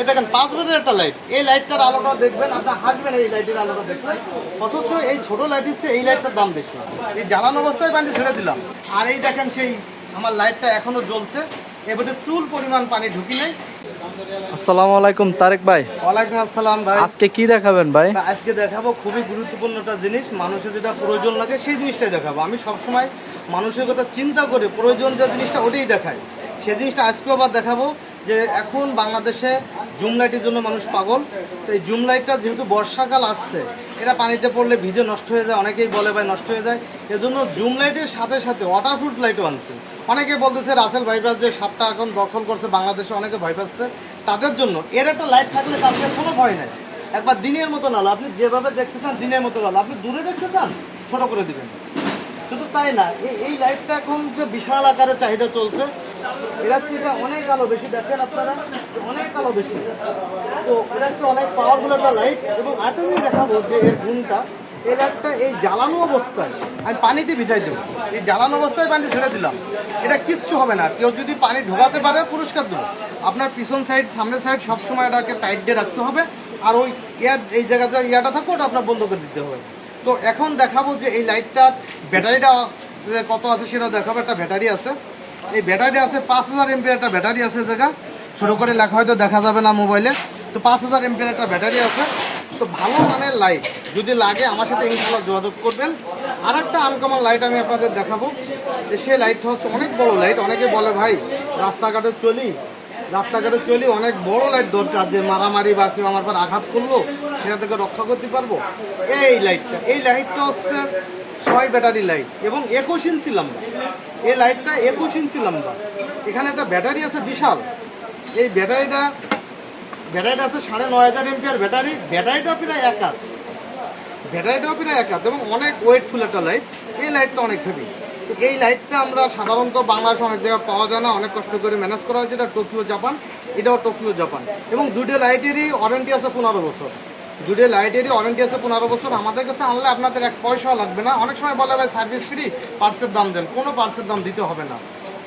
এ দেখেন পাঁচ বছরের একটা লাইট এই লাইটটার আলোটা দেখবেন আপনার হাসবেন এই লাইটের আলোটা দেখবেন। অথচ এই ছোট লাইটের চেয়ে এই লাইটটার দাম বেশি। এই জ্বালানো অবস্থায় পানি ছেড়ে দিলাম। আর এই দেখেন সেই আমার লাইটটা এখনও জ্বলছে। এবারে চুল পরিমাণ পানি ঢুকি নেই। আসসালামু আলাইকুম তারেক ভাই। ওয়ালাইকুম আসসালাম ভাই। আজকে কি দেখাবেন ভাই? আজকে দেখাবো খুবই গুরুত্বপূর্ণ একটা জিনিস। মানুষের যেটা প্রয়োজন লাগে সেই জিনিসটাই দেখাবো। আমি সবসময় মানুষের কথা চিন্তা করে প্রয়োজন যে জিনিসটা ওটাই দেখাই। সেই জিনিসটা আজকেও আবার দেখাবো যে এখন বাংলাদেশে জুম লাইটের জন্য মানুষ পাগল। তো এই জুম লাইটটা যেহেতু বর্ষাকাল আসছে, এটা পানিতে পড়লে ভিজে নষ্ট হয়ে যায়, অনেকেই বলে ভাই নষ্ট হয়ে যায়। এজন্য জুম লাইটের সাথে সাথে ওয়াটারপ্রুফ লাইটও আনছে। অনেকে বলতেছে রাসেল ভাইপাস যে সাপটা এখন দখল করছে, বাংলাদেশে অনেকে ভয় পাচ্ছে। তাদের জন্য এর একটা লাইট থাকলে তাদের কোনো ভয় নাই। একবার দিনের মতো আলো আপনি যেভাবে দেখতে চান দিনের মতো আলো আপনি দূরে দেখতে চান, ছোট করে দিবেন। শুধু তাই না এই লাইটটা এখন যে বিশাল আকারে চাহিদা চলছে হচ্ছে অনেক আলো বেশি, দেখেন আপনারা অনেক আলো বেশি। তো এটা হচ্ছে অনেক পাওয়ারফুল একটা লাইট এবং আরেকটা দেখাবো যে এর গুণটা এই লাইটটা এই জ্বালানো অবস্থায়, আমি পানিতে ভিজাই দেবো। এই জ্বালানো অবস্থায় পানি ছেড়ে দিলাম। এটা কিচ্ছু হবে না। কেউ যদি পানি ঢোকাতে পারে, পুরস্কার দেবো। আপনার পিছন সাইড সামনের সাইড সবসময় এটাকে টাইট দিয়ে রাখতে হবে। আর ওই ইয়ার, এই জায়গাতে ইয়াটা থাকবে ওটা আপনার বন্ধ করে দিতে হবে। তো এখন দেখাবো যে এই লাইটটার ব্যাটারিটা কত আছে সেটা দেখাবো। একটা ব্যাটারি আছে। এই ব্যাটারি আছে পাঁচ হাজার এমপির একটা ব্যাটারি আছে জায়গা। ছোটো করে লেখা হয়তো দেখা যাবে না মোবাইলে। তো পাঁচ হাজার এমপির একটা ব্যাটারি আছে। তো ভালো মানের লাইট যদি লাগে আমার সাথে ইনশাল্লাহ যোগাযোগ করবেন। আর একটা আনকমন লাইট আমি আপনাদের দেখাবো। যে সেই লাইটটা হচ্ছে অনেক বড় লাইট অনেকে বলে, ভাই, রাস্তাঘাটে চলি। রাস্তাঘাটে চলি অনেক বড় লাইট দরকার। যে মারামারি বা কেউ আমার পর আঘাত করল, সেটা থেকে রক্ষা করতে পারব। এই লাইটটা এই লাইটটা হচ্ছে ছয় ব্যাটারি লাইট এবং একুশ ইঞ্চি লম্বা। এই লাইটটা একুশ ইঞ্চি লম্বা। এখানে একটা ব্যাটারি আছে বিশাল। এই ব্যাটারিটা ব্যাটারিটা আছে সাড়ে নয় হাজার এমপিআর ব্যাটারি। ব্যাটারিটা প্রায় এক হাত ব্যাটারিটাও প্রায় এক হাত এবং অনেক ওয়েটফুল একটা লাইট। এই লাইটটা অনেক হেভি এই লাইটটা আমরা সাধারণত বাংলাদেশে অনেক জায়গায় পাওয়া যায় না। অনেক কষ্ট করে ম্যানেজ করা হয়েছে। এটা টোকিও জাপান এটাও টোকিও জাপান এবং দুটো লাইটেরই ওয়ারেন্টি আছে পনেরো বছর। দুটো লাইটেরই ওয়ারেন্টি আছে পনেরো বছর। আমাদের কাছে আনলে আপনাদের এক পয়সাও লাগবে না। অনেক সময় বলে ভাই সার্ভিস ফ্রি পার্সের দাম দেন। কোনো পার্সের দাম দিতে হবে না।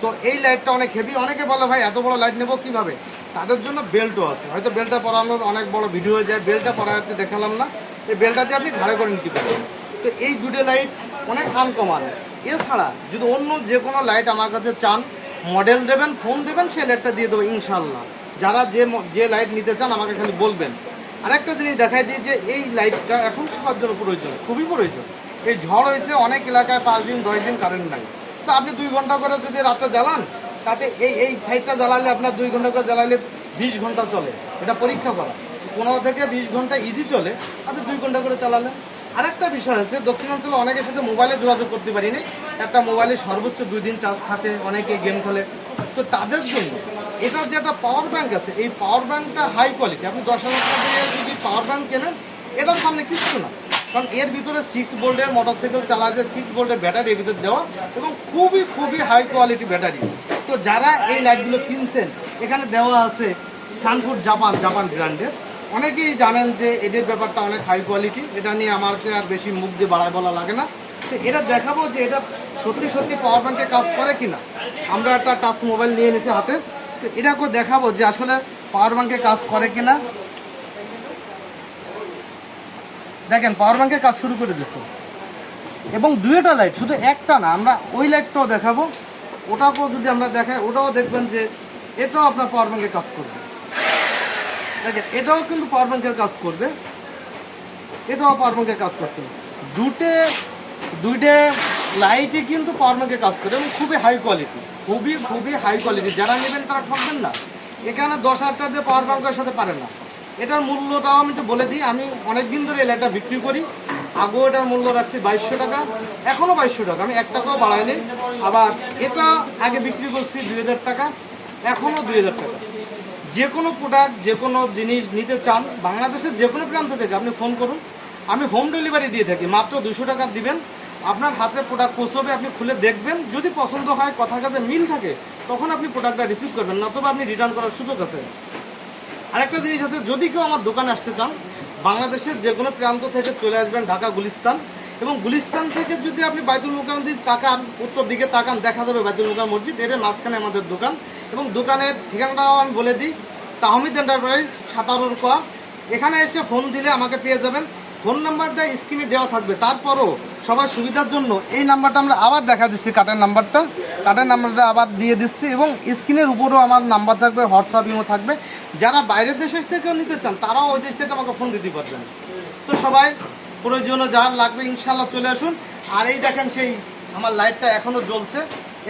তো এই লাইটটা অনেক হেভি অনেকে বলে ভাই, এত বড় লাইট নেব কীভাবে? তাদের জন্য বেল্টও আছে। হয়তো বেল্টটা পরানোর অনেক বড় ভিডিও হয়ে যায়। বেল্টটা পরাতে দেখালাম না। এই বেল্টটা দিয়ে আপনি ঘাড়ে করে নিতে পারবেন তো এই দুটো লাইট অনেক আনকমান এছাড়া যদি অন্য যে কোনো লাইট আমার কাছে চান মডেল দেবেন ফোন দেবেন, সেই লাইটটা দিয়ে দেবো ইনশাল্লাহ যারা যে যে লাইট নিতে চান, আমাকে খালি বলবেন। আরেকটা জিনিস দেখাই দিই যে এই লাইটটা এখন সবার জন্য প্রয়োজন, খুবই প্রয়োজন। এই ঝড় হয়েছে, অনেক এলাকায় পাঁচ দিন, দশ দিন কারেন্ট নাই। তো আপনি দুই ঘণ্টা করে যদি রাতে জ্বালান, তাতে এই এই সাইডটা জ্বালালে আপনার দুই ঘণ্টা করে জ্বালালে বিশ ঘণ্টা চলে। এটা পরীক্ষা করা। পনেরো থেকে বিশ ঘণ্টা ইজি চলে, আপনি দুই ঘণ্টা করে চালালেন। আরেকটা বিষয় আছে দক্ষিণাঞ্চলে অনেকের সাথে মোবাইলে যোগাযোগ করতে পারিনি। একটা মোবাইলে সর্বোচ্চ দুই দিন চার্জ থাকে, অনেকে গেম খেলে। তো তাদের জন্য এটা যে একটা পাওয়ার ব্যাংক আছে, এই পাওয়ার ব্যাংকটা হাই কোয়ালিটি আপনি দশ হাজার টাকা যদি পাওয়ার ব্যাংক কেনেন, এটার সামনে কিচ্ছু না। কারণ এর ভিতরে সিক্স ভোল্টের মোটরসাইকেল চালা যে সিক্স ভোল্টের ব্যাটারি এর ভিতরে দেওয়া এবং খুবই খুবই হাই কোয়ালিটি ব্যাটারি তো যারা এই লাইটগুলো কিনছেন, এখানে দেওয়া আছে সানফুড জাপান জাপান ব্র্যান্ডের অনেকেই জানেন যে এদের ব্যাপারটা অনেক হাই কোয়ালিটি এটা নিয়ে আমাকে আর বেশি মুখ দিয়ে বাড়ায় বলা লাগে না। তো এটা দেখাবো যে এটা সত্যি সত্যি পাওয়ার ব্যাংকে কাজ করে কিনা। আমরা একটা টাচ মোবাইল নিয়ে নিয়েছি হাতে। এটাকে দেখাবো যে আসলে পাওয়ার ব্যাংকে কাজ করে কিনা। দেখেন, পাওয়ার ব্যাংকে কাজ শুরু করে দিচ্ছে এবং দুইটা লাইট, শুধু একটা না, আমরা ওই লাইটটাও দেখাবো। ওটাকেও যদি আমরা দেখাই, ওটাও দেখবেন যে এটাও আপনার পাওয়ার ব্যাংকে কাজ করবে। দেখেন, এটাও কিন্তু পাওয়ার ব্যাংকের কাজ করবে। এটাও পাওয়ার ব্যাংকের কাজ করছে। দুটে দুইটে লাইটই কিন্তু পাওয়ার কাজ করে এবং খুবই হাই কোয়ালিটি খুবই খুবই হাই কোয়ালিটি যারা নেবেন তারা ঠকবেন না। এখানে দশ হাজার টাকা দিয়ে পাওয়ার ব্যাংকের সাথে পারে না। এটার মূল্যটাও আমি একটু বলে দিই। আমি অনেক দিন ধরে এই লাইটটা বিক্রি করি। আগেও এটার মূল্য রাখছি বাইশশো টাকা এখনও বাইশশো টাকা। আমি এক টাকাও বাড়াইনি। আবার এটা আগে বিক্রি করছি দুই হাজার টাকা এখনও দুই হাজার টাকা। যে কোনো প্রোডাক্ট যে কোনো জিনিস নিতে চান, বাংলাদেশের যে কোনো প্রান্ত থেকে আপনি ফোন করুন। আমি হোম ডেলিভারি দিয়ে থাকি। মাত্র দুশো টাকা দিবেন। আপনার হাতে প্রোডাক্ট পৌঁছবে আপনি খুলে দেখবেন। যদি পছন্দ হয়, কথার কাছে মিল থাকে, তখন আপনি প্রোডাক্টটা রিসিভ করবেন, নতুবা আপনি রিটার্ন করার সুযোগ আছে। আরেকটা জিনিস আছে, যদি কেউ আমার দোকানে আসতে চান, বাংলাদেশের যে কোনো প্রান্ত থেকে চলে আসবেন ঢাকা, গুলিস্তান। এবং গুলিস্তান থেকে যদি আপনি বাইতুল মোকাম দিকে তাকান, উত্তর দিকে তাকান, দেখা যাবে বাইতুল মোকাম মসজিদ এর মাঝখানে আমাদের দোকান। এবং দোকানের ঠিকানাটাও আমি বলে দিই, তাহমিদ এন্টারপ্রাইজ সাতারোর ক এখানে এসে ফোন দিলে আমাকে পেয়ে যাবেন। ফোন নাম্বারটা স্ক্রিনে দেওয়া থাকবে। তারপরও সবার সুবিধার জন্য এই নাম্বারটা আমরা আবার দেখা দিচ্ছি কার্ডের নাম্বারটা। কার্ডের নাম্বারটা আবার দিয়ে দিচ্ছি এবং স্ক্রিনের উপরেও আমার নাম্বার থাকবে, হোয়াটসঅ্যাপ, ইমো থাকবে। যারা বাইরের দেশের থেকেও নিতে চান, তারাও ওই দেশ থেকে আমাকে ফোন দিতে পারবেন। তো সবাই প্রয়োজনীয় যার লাগবে ইনশাল্লাহ চলে আসুন। আর এই দেখেন সেই আমার লাইটটা এখনও জ্বলছে।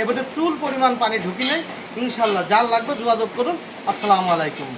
এবারে চুল পরিমাণ পানি ঢুকি নেই ইনশাল্লাহ যার লাগবে যোগাযোগ করুন। আসসালামু আলাইকুম।